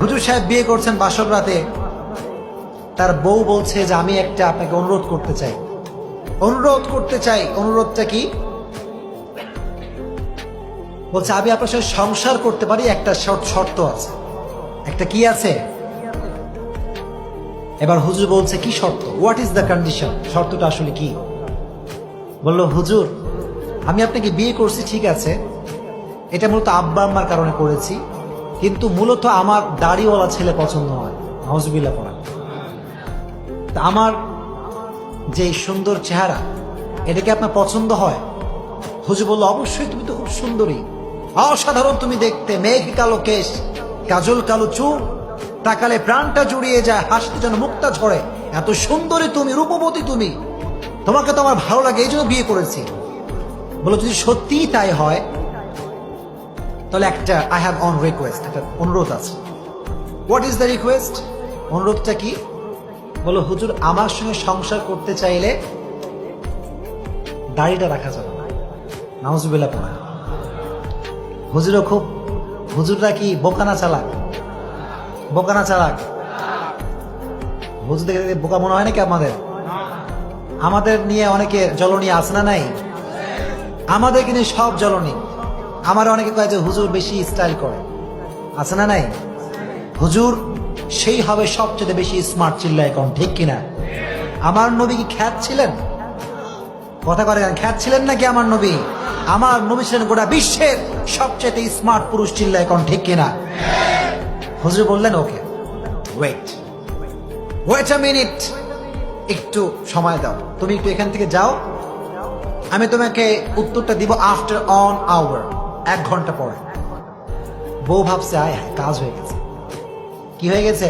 হুজুর সাহেব বিয়ে করছেন বাসর রাতে। তার বউ বলছে যে, আমি একটা আপনাকে অনুরোধ করতে চাই। অনুরোধ করতে চাই, অনুরোধটা কি? বলছে, আমি আপনার সঙ্গে সংসার করতে পারি, একটা শর্ত আছে। একটা কি আছে? এবার হুজুর বলছে, কি শর্ত? হোয়াট ইজ দ্য কন্ডিশন শর্তটা আসলে কি? বলল, হুজুর, আমি আপনাকে বিয়ে করছি, ঠিক আছে। এটা মূলত আব্বা আম্মার কারণে করেছি। কিন্তু মূলত আমার দাড়িওয়ালা ছেলে পছন্দ হয়। হাউজবিল্লা পড়া। তা আমার যে সুন্দর চেহারা এটাকে আপনার পছন্দ হয়? হুজু বলল, অবশ্যই তুমি তো খুব সুন্দরী। অসাধারণ তুমি দেখতে, মেঘ, কালো কেশ, কাজল, কালো চুল, তাকালে প্রাণটা জুড়িয়ে যায়, হাসতে যেন মুক্তা ঝরে। এত সুন্দরী তুমি, রূপবতী তুমি। তোমাকে তো আমার ভালো লাগে, এই জন্য বিয়ে করেছি। বলো যদি সত্যিই তাই হয় তাহলে একটা আই হ্যাভ অন রিকোয়েস্ট একটা অনুরোধ আছে। হোয়াট ইজ দ্য রিকোয়েস্ট অনুরোধটা কি? বলো, হুজুর, আমার সঙ্গে সংসার করতে চাইলে দাড়িটা রাখা যাবে না। নাউজুবিল্লাহ পড়া। হুজুরও খুব, হুজুররা কি বোকানা চালাক? বোকানা চালাক? হুজুর দেখে বোকা মনে হয় নাকি আমাদের? আমাদের নিয়ে অনেকে জলনি আছে না নাই? আমাদের কিন্তু সব জলনি আমার অনেকে কয় যে হুজুর বেশি স্টাইল করে। আছে না নাই? হুজুর সেই হবে সবচেয়ে বেশি স্মার্ট চিল্লা এখন ঠিক কিনা? আমার নবী কি খ্যাত ছিলেন? কথা করে খ্যাত ছিলেন নাকি আমার নবী? আমার নবী ছিলেন গোটা বিশ্বের সবচেয়ে স্মার্ট পুরুষ চিল্লা এখন ঠিক কিনা? হুজুর বললেন, okay wait wait a minute একটু সময় দাও। তুমি একটু এখান থেকে যাও। আমি তোমাকে উত্তরটা দিব আফটার অন আওয়ার এক ঘণ্টা পরে। বউ ভাবছে আয় হায়, কাজ হয়ে গেছে। কি হয়ে গেছে?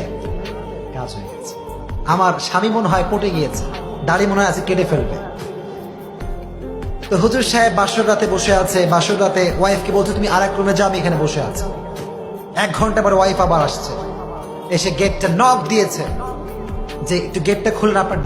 কাজ হয়ে গেছে। আমার স্বামী মনে হয় পটে গিয়েছে। দাড়ি মনে হয় আছে কেটে ফেলবে। তো হুজুর সাহেব বাসর রাতে বসে আছে। বাসর রাতে ওয়াইফকে বলছে তুমি আর এক রুমে যাও আমি এখানে বসে আছি। এক ঘণ্টা পরে ওয়াইফ আবার আসছে। এসে গেটটা নক দিয়েছে। যে একটু গেটটা খুললে আপনার